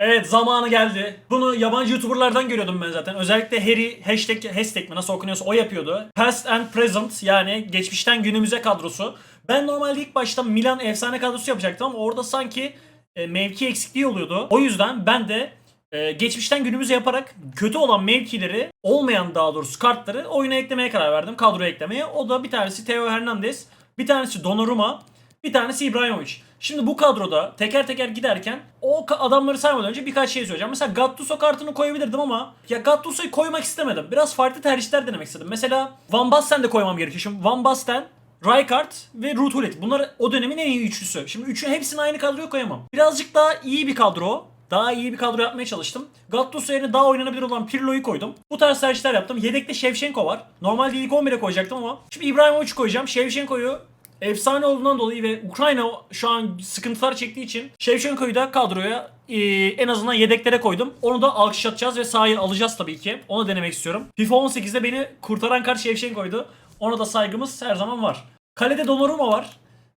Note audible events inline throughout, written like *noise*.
Evet zamanı geldi. Bunu yabancı YouTuber'lardan görüyordum ben zaten. Özellikle Harry hashtag, hashtag mi nasıl okunuyorsa o yapıyordu. Past and present yani geçmişten günümüze kadrosu. Ben normalde ilk başta Milan efsane kadrosu yapacaktım ama orada sanki e, mevki eksikliği oluyordu. O yüzden ben de e, geçmişten günümüze yaparak kötü olan mevkileri olmayan daha doğrusu kartları oyuna eklemeye karar verdim. Kadroya eklemeye. O da bir tanesi Theo Hernandez, bir tanesi Donnarumma, bir tanesi İbrahimovic. Şimdi bu kadroda teker teker giderken o adamları saymadan önce birkaç şey söyleyeceğim. Mesela Gattuso kartını koyabilirdim ama ya Gattuso'yu koymak istemedim. Biraz farklı tercihler denemek istedim. Mesela Van Basten de koymam gerekiyor. Şimdi Van Basten, Rijkaard ve Ruud Gullit. Bunlar o dönemin en iyi üçlüsü. Şimdi üçü hepsini aynı kadroya koyamam. Birazcık daha iyi bir kadro. Daha iyi bir kadro yapmaya çalıştım. Gattuso yerine daha oynanabilir olan Pirlo'yu koydum. Bu tarz tercihler yaptım. Yedekte Shevchenko var. Normalde ilk 11'e koyacaktım ama şimdi İbrahimovic koyacağım. Shevchenko'yu efsane olduğundan dolayı ve Ukrayna şu an sıkıntılar çektiği için Shevchenko'yu da kadroya e, en azından yedeklere koydum. Onu da alkışlatacağız ve sahaya alacağız tabii ki. Onu denemek istiyorum. FIFA 18'de beni kurtaran kart Shevchenko'ydu. Ona da saygımız her zaman var. Kalede Donnarumma var.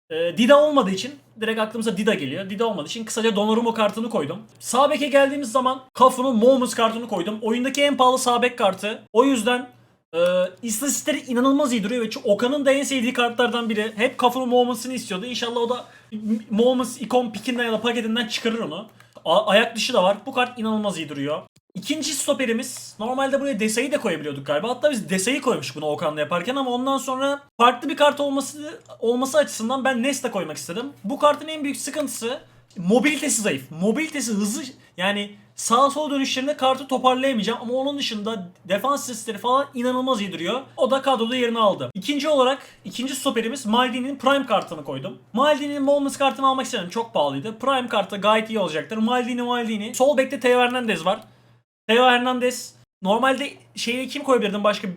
E, Dida olmadığı için direkt aklımıza Dida geliyor. Dida olmadığı için kısaca Donnarumma kartını koydum. Sağ beke geldiğimiz zaman Cafu'nun Moments kartını koydum. Oyundaki en pahalı sağ bek kartı. O yüzden ee, istatistikleri inanılmaz iyi duruyor ve Okan'ın da en sevdiği kartlardan biri. Hep Cafu'nun Moments'ını istiyordu. İnşallah o da Moments ikon pikinden ya da paketinden çıkarır onu. A- ayak dışı da var. Bu kart inanılmaz iyi duruyor. İkinci stoperimiz normalde buraya Desa'yı da koyabiliyorduk galiba. Hatta biz Desa'yı koymuştuk bunu Okan'la yaparken ama ondan sonra farklı bir kart olması olması açısından ben Nesta koymak istedim. Bu kartın en büyük sıkıntısı mobilitesi zayıf. Mobilitesi hızlı yani sağa sola dönüşlerinde kartı toparlayamayacağım ama onun dışında defans sesleri falan inanılmaz iyi duruyor. O da kadroda yerini aldı. İkinci olarak ikinci stoperimiz Maldini'nin Prime kartını koydum. Maldini'nin Moments kartını almak istedim. Çok pahalıydı. Prime kartı gayet iyi olacaktır. Maldini Maldini. Sol bekte Theo Hernandez var. Theo Hernandez normalde şeye kim koyabilirdim başka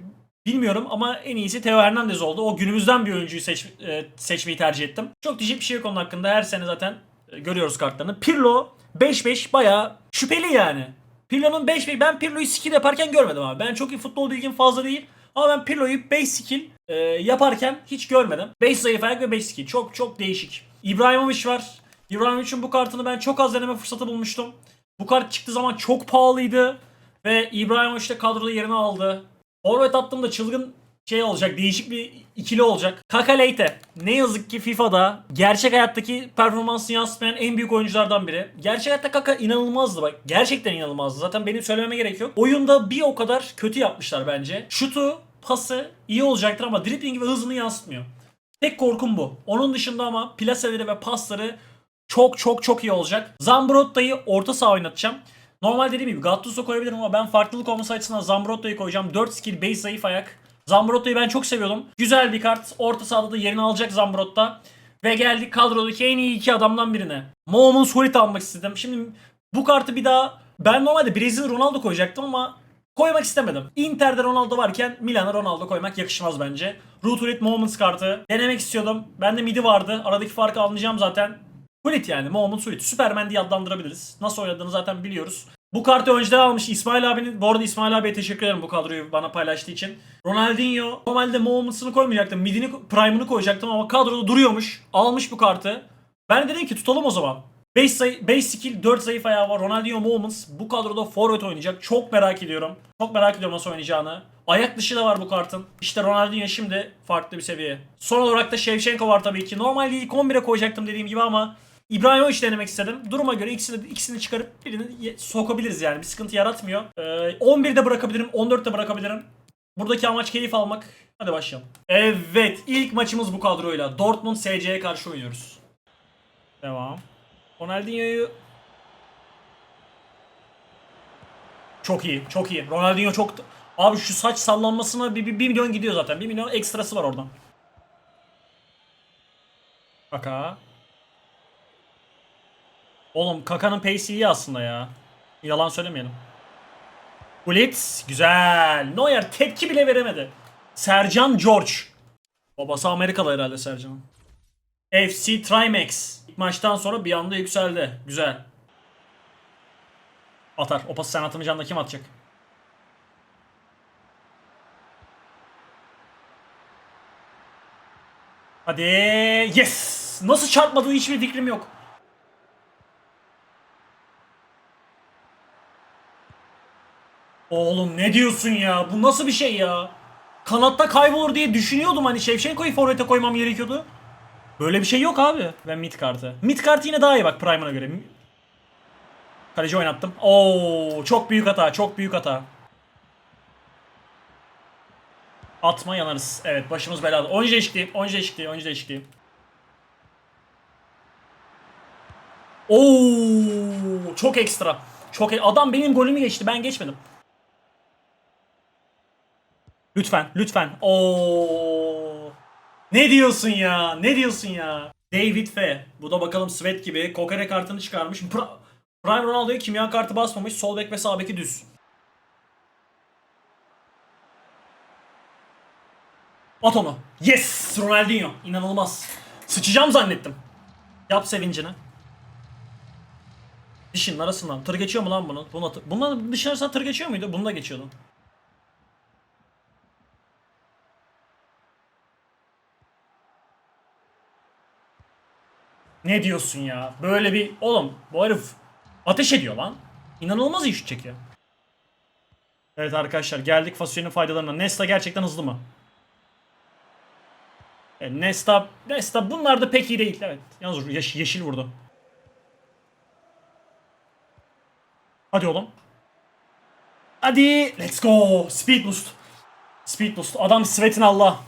bilmiyorum ama en iyisi Theo Hernandez oldu. O günümüzden bir oyuncuyu seç, e, seçmeyi tercih ettim. Çok diyecek bir şey yok onun hakkında. Her sene zaten e, görüyoruz kartlarını. Pirlo 5-5 bayağı şüpheli yani. Pirlo'nun 5-5 ben Pirlo'yu skill yaparken görmedim abi. Ben çok iyi futbol bilgim fazla değil. Ama ben Pirlo'yu 5 skill e, yaparken hiç görmedim. 5 zayıf ayak ve 5 skill. Çok çok değişik. İbrahimovic var. İbrahimovic'in bu kartını ben çok az deneme fırsatı bulmuştum. Bu kart çıktığı zaman çok pahalıydı. Ve İbrahimovic de kadroda yerini aldı. Forvet attığımda çılgın şey olacak, değişik bir ikili olacak. Kaka Leite. Ne yazık ki FIFA'da gerçek hayattaki performansını yansıtmayan en büyük oyunculardan biri. Gerçek hayatta Kaka inanılmazdı bak. Gerçekten inanılmazdı. Zaten benim söylememe gerek yok. Oyunda bir o kadar kötü yapmışlar bence. Şutu, pası iyi olacaktır ama dribbling ve hızını yansıtmıyor. Tek korkum bu. Onun dışında ama plaseleri ve pasları çok çok çok iyi olacak. Zambrotta'yı orta saha oynatacağım. Normal dediğim gibi Gattuso koyabilirim ama ben farklılık olması açısından Zambrotta'yı koyacağım. 4 skill, 5 zayıf ayak. Zambrotta'yı ben çok seviyordum. Güzel bir kart. Orta sahada da yerini alacak Zambrotta. Ve geldik kadrodaki en iyi iki adamdan birine. Moments Hulit almak istedim. Şimdi bu kartı bir daha ben normalde Brezilya Ronaldo koyacaktım ama koymak istemedim. Inter'de Ronaldo varken Milan'a Ronaldo koymak yakışmaz bence. Root Moments kartı denemek istiyordum. Bende midi vardı. Aradaki farkı anlayacağım zaten. Hulit yani Moment Hulit. Superman diye adlandırabiliriz. Nasıl oynadığını zaten biliyoruz. Bu kartı önceden almış İsmail abinin. Bu arada İsmail abiye teşekkür ederim bu kadroyu bana paylaştığı için. Ronaldinho. Normalde Moments'ını koymayacaktım. Midini, Prime'ını koyacaktım ama kadroda duruyormuş. Almış bu kartı. Ben de dedim ki tutalım o zaman. 5 sayı, 5 skill, 4 zayıf ayağı var. Ronaldinho Moments bu kadroda forvet oynayacak. Çok merak ediyorum. Çok merak ediyorum nasıl oynayacağını. Ayak dışı da var bu kartın. İşte Ronaldinho şimdi farklı bir seviye. Son olarak da Shevchenko var tabii ki. Normalde ilk 11'e koyacaktım dediğim gibi ama İbrahimovic denemek istedim. Duruma göre ikisini, ikisini çıkarıp birini sokabiliriz yani. Bir sıkıntı yaratmıyor. Ee, 11'de bırakabilirim, 14'te bırakabilirim. Buradaki amaç keyif almak. Hadi başlayalım. Evet, ilk maçımız bu kadroyla. Dortmund SC'ye karşı oynuyoruz. Devam. Ronaldinho'yu Çok iyi, çok iyi. Ronaldinho çok... Abi şu saç sallanmasına bir, milyon gidiyor zaten. Bir milyon ekstrası var oradan. Kaka. Oğlum Kaka'nın pace'i iyi aslında ya. Yalan söylemeyelim. Gullit. Güzel. Neuer tepki bile veremedi. Sercan George. Babası Amerikalı herhalde Sercan. FC Trimax. İlk maçtan sonra bir anda yükseldi. Güzel. Atar. O pası sen atamayacaksın da kim atacak? Hadi. Yes. Nasıl çarpmadığı hiçbir fikrim yok. Oğlum ne diyorsun ya? Bu nasıl bir şey ya? Kanatta kaybolur diye düşünüyordum hani Şevşenko'yu forvete koymam gerekiyordu. Böyle bir şey yok abi. Ben mid kartı. Mid kartı yine daha iyi bak Prime'ına göre. Kaleci oynattım. Oo, çok büyük hata, çok büyük hata. Atma yanarız. Evet başımız belada. Oyuncu değişikliği, oyuncu değişikliği, oyuncu değişikliği. Oo, çok ekstra. Çok e- adam benim golümü geçti. Ben geçmedim. Lütfen, lütfen. Oo. Ne diyorsun ya? Ne diyorsun ya? David F. Bu da bakalım Svet gibi Kokere kartını çıkarmış. Prime Ronaldo'ya kimya kartı basmamış. Sol bek ve sağ beki düz. At onu. Yes! Ronaldinho. İnanılmaz. Sıçacağım zannettim. Yap sevincini. Dişinin arasından. Tır geçiyor mu lan bunu? Bunu Bundan dişin arasından tır geçiyor muydu? Bunu da geçiyordu. Ne diyorsun ya? Böyle bir... Oğlum bu herif ateş ediyor lan. İnanılmaz şut çekiyor. Evet arkadaşlar geldik fasulyenin faydalarına. Nesta gerçekten hızlı mı? E, Nesta, Nesta bunlar da pek iyi değil. Evet. Yalnız yeş- yeşil vurdu. Hadi oğlum. Hadi. Let's go. Speed boost. Speed boost. Adam Svet'in Allah.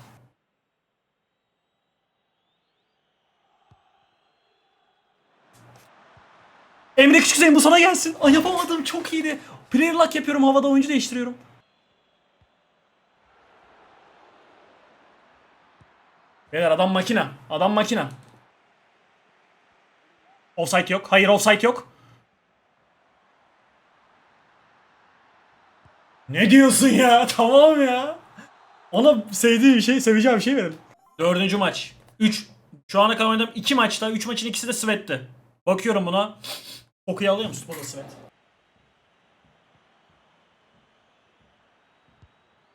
Emre Küçükseyin bu sana gelsin. Ay yapamadım çok iyiydi. Player lock yapıyorum havada oyuncu değiştiriyorum. Beyler adam makina. Adam makina. Offside yok. Hayır offside yok. Ne diyorsun ya? *laughs* Tamam ya. Ona sevdiği bir şey, seveceği bir şey verelim. Dördüncü maç. 3. Şu ana kadar oynadığım 2 maçta. 3 maçın ikisi de Svet'ti. Bakıyorum buna. Kokuyu alıyor musun? Bu da Svet.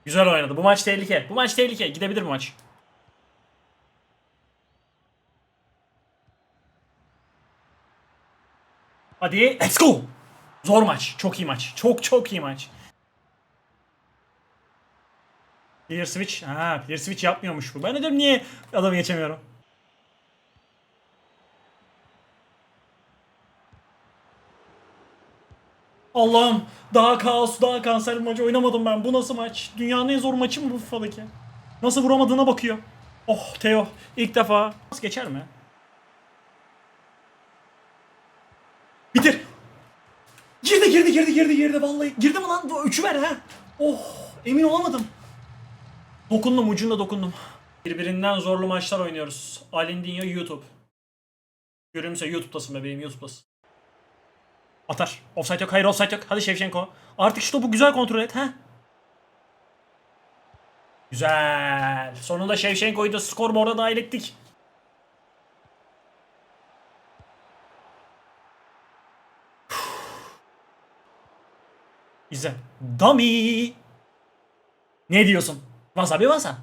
Güzel oynadı. Bu maç tehlike. Bu maç tehlike. Gidebilir bu maç. Hadi let's go. Zor maç. Çok iyi maç. Çok çok iyi maç. Player switch. Ha, player switch yapmıyormuş bu. Ben de diyorum niye adamı geçemiyorum. Allah'ım daha kaos daha kanser bir maç oynamadım ben. Bu nasıl maç? Dünyanın en zor maçı mı bu FIFA'daki? Nasıl vuramadığına bakıyor. Oh Teo ilk defa. Nasıl geçer mi? Bitir. Girdi girdi girdi girdi girdi vallahi. Girdi mi lan? Üçü ver ha. Oh emin olamadım. Dokundum ucunda dokundum. Birbirinden zorlu maçlar oynuyoruz. Alindinho YouTube. Görümse YouTube'dasın bebeğim YouTube'dasın. Atar. Offside yok. Hayır offside yok. Hadi Şevşenko. Artık şu topu güzel kontrol et. ha. Güzel. Sonunda Şevşenko'yu da skorboarda dahil ettik. İzle. Dummy. Ne diyorsun? Wasabi wasa.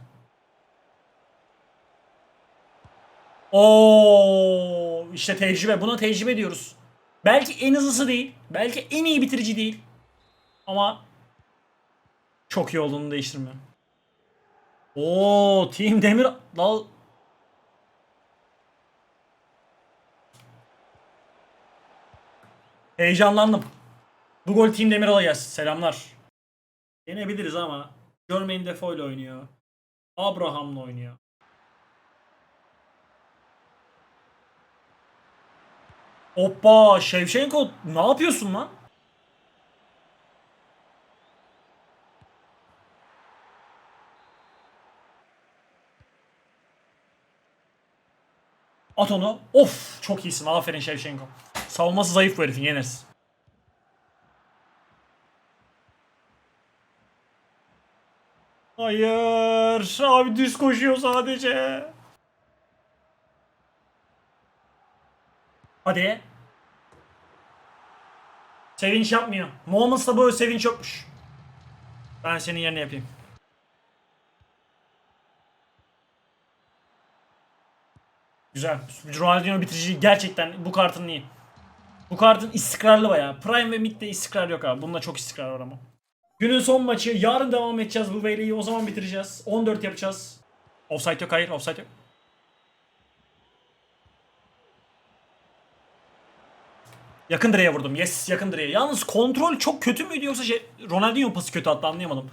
Oo, işte tecrübe. Buna tecrübe diyoruz. Belki en hızlısı değil. Belki en iyi bitirici değil. Ama çok iyi olduğunu değiştirmiyor. Oo, Team Demir Dal Heyecanlandım. Bu gol Team Demiral'a gelsin. Selamlar. Yenebiliriz ama Jermaine Defoe ile oynuyor. Abraham'la oynuyor. Hoppa Shevchenko ne yapıyorsun lan? At onu. Of çok iyisin. Aferin Shevchenko. Savunması zayıf bu herifin yeneriz. Hayır. Abi düz koşuyor sadece. Hadi. Sevinç yapmıyor. Moments'ta böyle sevinç yokmuş. Ben senin yerine yapayım. Güzel. Ronaldinho bitirici gerçekten bu kartın iyi. Bu kartın istikrarlı bayağı. Prime ve Mid'de istikrar yok abi. Bunda çok istikrar var ama. Günün son maçı. Yarın devam edeceğiz bu veliyi. O zaman bitireceğiz. 14 yapacağız. Offside yok hayır offside yok. Yakın direğe vurdum. Yes yakın direğe. Yalnız kontrol çok kötü müydü yoksa şey, Ronaldinho pası kötü attı anlayamadım.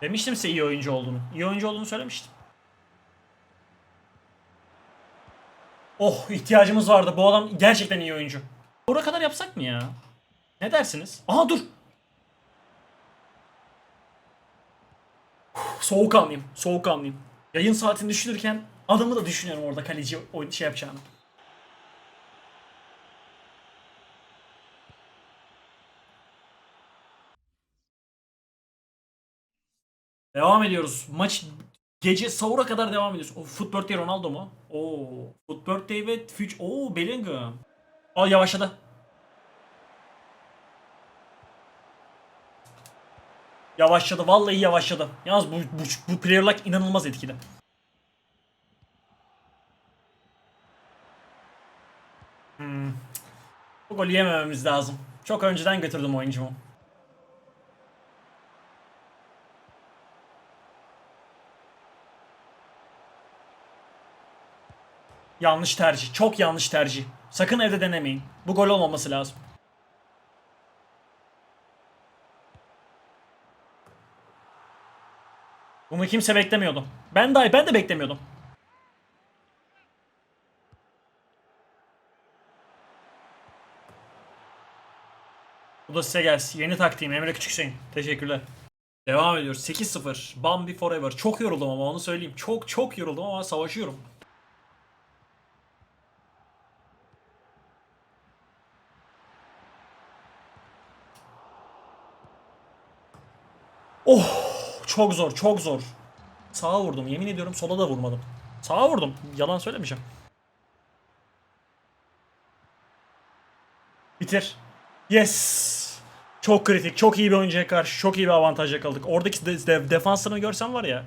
Demiştim size iyi oyuncu olduğunu. İyi oyuncu olduğunu söylemiştim. Oh ihtiyacımız vardı. Bu adam gerçekten iyi oyuncu. Buraya kadar yapsak mı ya? Ne dersiniz? Aha dur. Soğukkanlıyım. Soğukkanlıyım. Yayın saatini düşünürken adamı da düşünüyorum orada kaleci şey yapacağını. Devam ediyoruz. Maç gece sahura kadar devam ediyoruz. O Foot Birthday Ronaldo mu? Oo, Foot Birthday ve Future. Oo, Bellingham. Aa yavaşladı. Yavaşladı. Vallahi yavaşladı. Yalnız bu bu, bu player like inanılmaz etkili. Bu golü yemememiz lazım. Çok önceden götürdüm oyuncumu. Yanlış tercih. Çok yanlış tercih. Sakın evde denemeyin. Bu gol olmaması lazım. Bunu kimse beklemiyordu. Ben dahi ben de beklemiyordum. Bu da size gelsin. Yeni taktiğim Emre Küçük Hüseyin. Teşekkürler. Devam ediyoruz. 8-0. Bambi Forever. Çok yoruldum ama onu söyleyeyim. Çok çok yoruldum ama savaşıyorum. Oh çok zor çok zor. Sağa vurdum yemin ediyorum sola da vurmadım. Sağa vurdum yalan söylemeyeceğim. Bitir. Yes. Çok kritik. Çok iyi bir oyuncuya karşı çok iyi bir avantaj yakaladık. Oradaki de, de, defansını görsem var ya.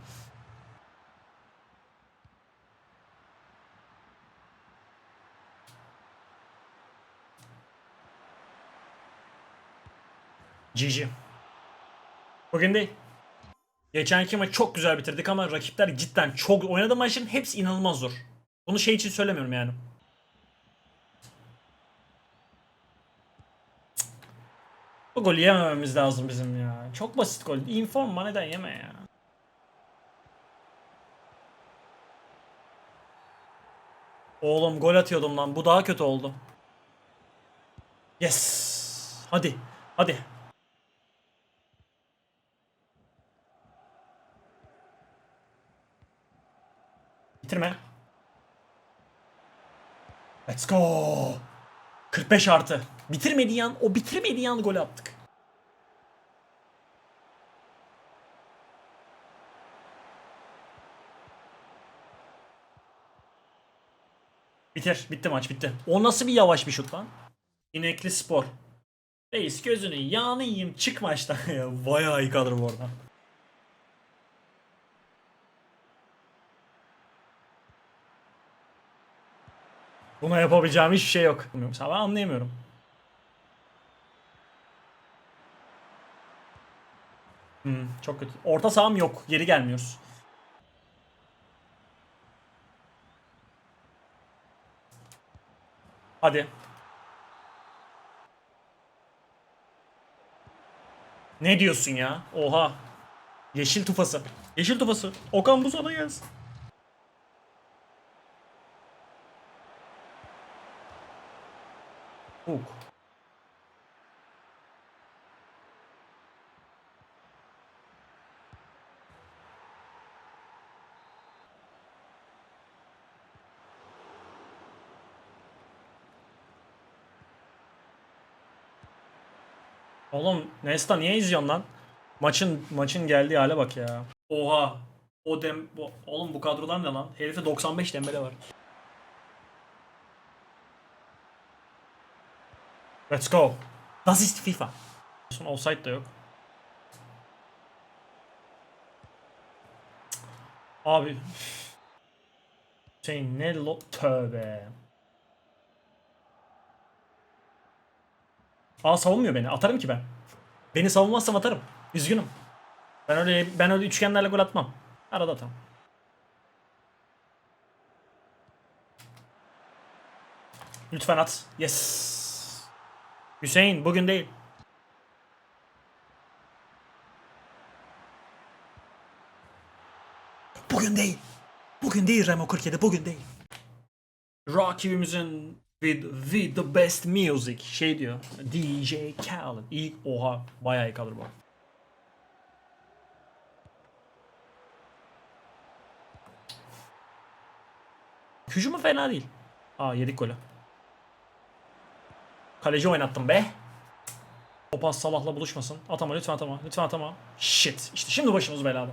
GG. Bugün değil. Geçenki maç çok güzel bitirdik ama rakipler cidden çok oynadığı maçların hepsi inanılmaz zor. Bunu şey için söylemiyorum yani. Bu golü yemememiz lazım bizim ya. Çok basit gol. Informa neden yeme ya. Oğlum gol atıyordum lan. Bu daha kötü oldu. Yes. Hadi. Hadi. Bitirme. Let's go. 45 artı. Bitirmediği an, o bitirmediği an gol attık. Bitir. Bitti maç bitti. O nasıl bir yavaş bir şut lan? İnekli spor. Reis gözünü yağını yiyeyim çık maçtan. ya *laughs* Bayağı iyi kadro bu arada. Buna yapabileceğim hiçbir şey yok. Mesela ben anlayamıyorum. Hmm, çok kötü. Orta saham yok. Geri gelmiyoruz. Hadi. Ne diyorsun ya? Oha. Yeşil tufası. Yeşil tufası. Okan bu sana gelsin. Hook. Oğlum Nesta niye izliyorsun lan? Maçın maçın geldiği hale bak ya. Oha. O dem bu- oğlum bu kadrolar ne lan? Herifte 95 dembele var. Let's go. Das ist FIFA. Son offside da yok. Abi. Şey ne lo... Tövbe. Aa savunmuyor beni. Atarım ki ben. Beni savunmazsam atarım. Üzgünüm. Ben öyle ben öyle üçgenlerle gol atmam. Arada atarım. Lütfen at. Yes. Hüseyin bugün değil. Bugün değil. Bugün değil Remo 47 bugün değil. Rakibimizin with, with the best music şey diyor. DJ Khaled. İyi oha bayağı iyi kalır bu. Hücumu fena değil. Aa yedik golü. Kaleci oynattım be. O pas Salah'la buluşmasın. Atama lütfen atama. Lütfen atama. Shit. İşte şimdi başımız belada.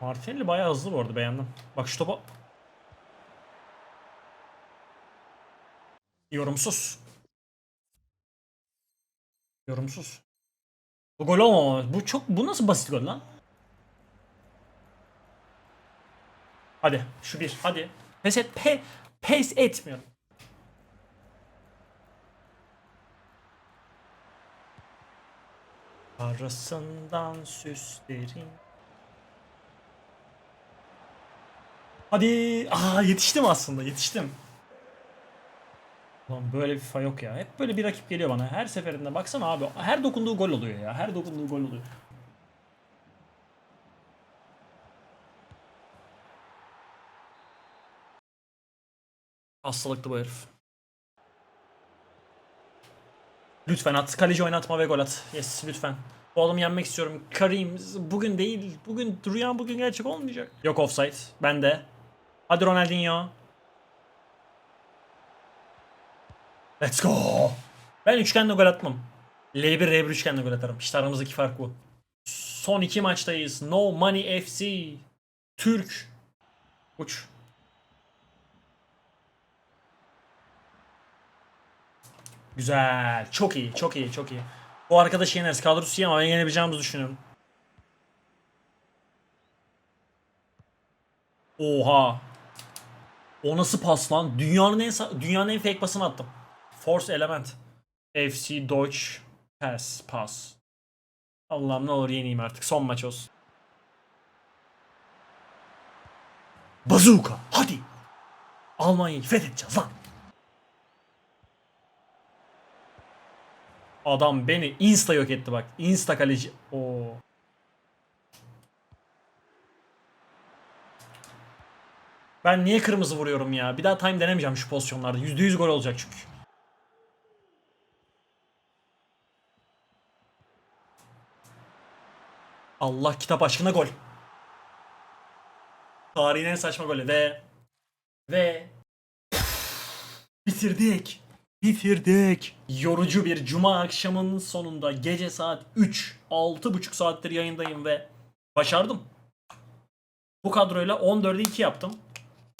Martinelli bayağı hızlı bu arada beğendim. Bak şu topa. Yorumsuz. Yorumsuz. Bu gol olmamalı. Bu çok bu nasıl basit gol lan? Hadi şu bir hadi. Pes et pe, pes etmiyorum. Arasından süslerin. Hadi. Aa yetiştim aslında yetiştim. Lan böyle bir FIFA yok ya. Hep böyle bir rakip geliyor bana. Her seferinde baksana abi. Her dokunduğu gol oluyor ya. Her dokunduğu gol oluyor. Hastalıklı bu herif. Lütfen at. Kaleci oynatma ve gol at. Yes lütfen. Bu adamı yenmek istiyorum. Karim bugün değil. Bugün rüyam bugün gerçek olmayacak. Yok offside. Ben de. Hadi Ronaldinho. Let's go. Ben üçgenle gol atmam. L1 R1 üçgenle gol atarım. İşte aramızdaki fark bu. Son iki maçtayız. No Money FC. Türk. Uç. Güzel. Çok iyi. Çok iyi. Çok iyi. Bu arkadaşı yeneriz. Kadrosu iyi ama ben yenebileceğimizi düşünüyorum. Oha. O nasıl pas lan? Dünyanın en dünyanın en fake pasını attım. Force Element. FC Deutsch Pass Pass. Allah'ım ne olur yeneyim artık. Son maç olsun. Bazooka. Hadi. Almanya'yı fethedeceğiz lan. Adam beni insta yok etti bak. Insta kaleci. Oo. Ben niye kırmızı vuruyorum ya? Bir daha time denemeyeceğim şu pozisyonlarda. %100 gol olacak çünkü. Allah kitap aşkına gol. Tarihin en saçma golü ve ve bitirdik. Bitirdik. Yorucu bir cuma akşamının sonunda gece saat 3 6,5 saattir yayındayım ve başardım. Bu kadroyla 14'e 2 yaptım.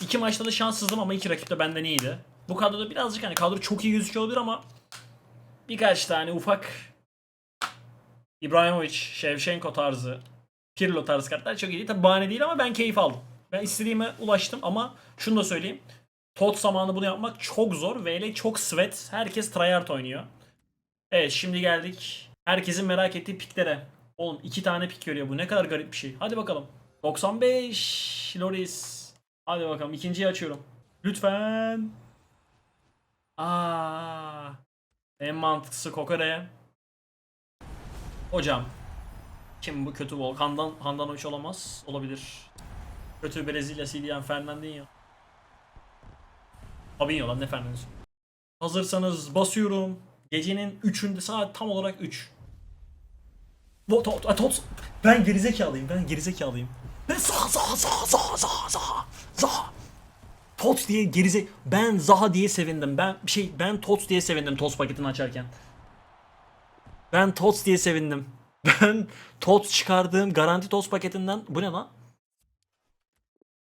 İki maçta da şanssızdım ama iki rakip de benden iyiydi. Bu kadroda birazcık hani kadro çok iyi gözüküyor olabilir ama birkaç tane ufak İbrahimovic, Shevchenko tarzı, Pirlo tarzı kartlar çok iyi. Tabi bahane değil ama ben keyif aldım. Ben istediğime ulaştım ama şunu da söyleyeyim. Tot zamanı bunu yapmak çok zor. VL çok sweat. Herkes tryhard oynuyor. Evet şimdi geldik. Herkesin merak ettiği piklere. Oğlum iki tane pik görüyor bu. Ne kadar garip bir şey. Hadi bakalım. 95 Loris. Hadi bakalım ikinciyi açıyorum. Lütfen. Aa. En mantıklısı Kokore. Hocam. Kim bu kötü bol? Handan Handanovic olamaz. Olabilir. Kötü Brezilya CDM Fernandinho. Fabinho lan ne Fernandinho. Hazırsanız basıyorum. Gecenin 3'ünde saat tam olarak 3. Bo- to- to- tot- Ben gerizekalıyım. Ben gerizekalıyım. Ben Zaha Zaha Zaha Zaha Zaha Zaha Zaha Tots diye gerize ben Zaha diye sevindim. Ben bir şey ben Tots diye sevindim Tots paketini açarken. Ben Tots diye sevindim. *laughs* Ben Tots çıkardığım garanti Tots paketinden bu ne lan?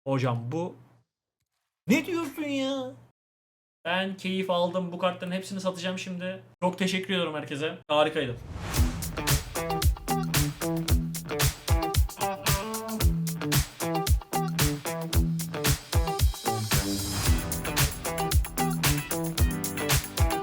Hocam bu ne diyorsun ya? Ben keyif aldım. Bu kartların hepsini satacağım şimdi. Çok teşekkür ediyorum herkese. Harikaydı.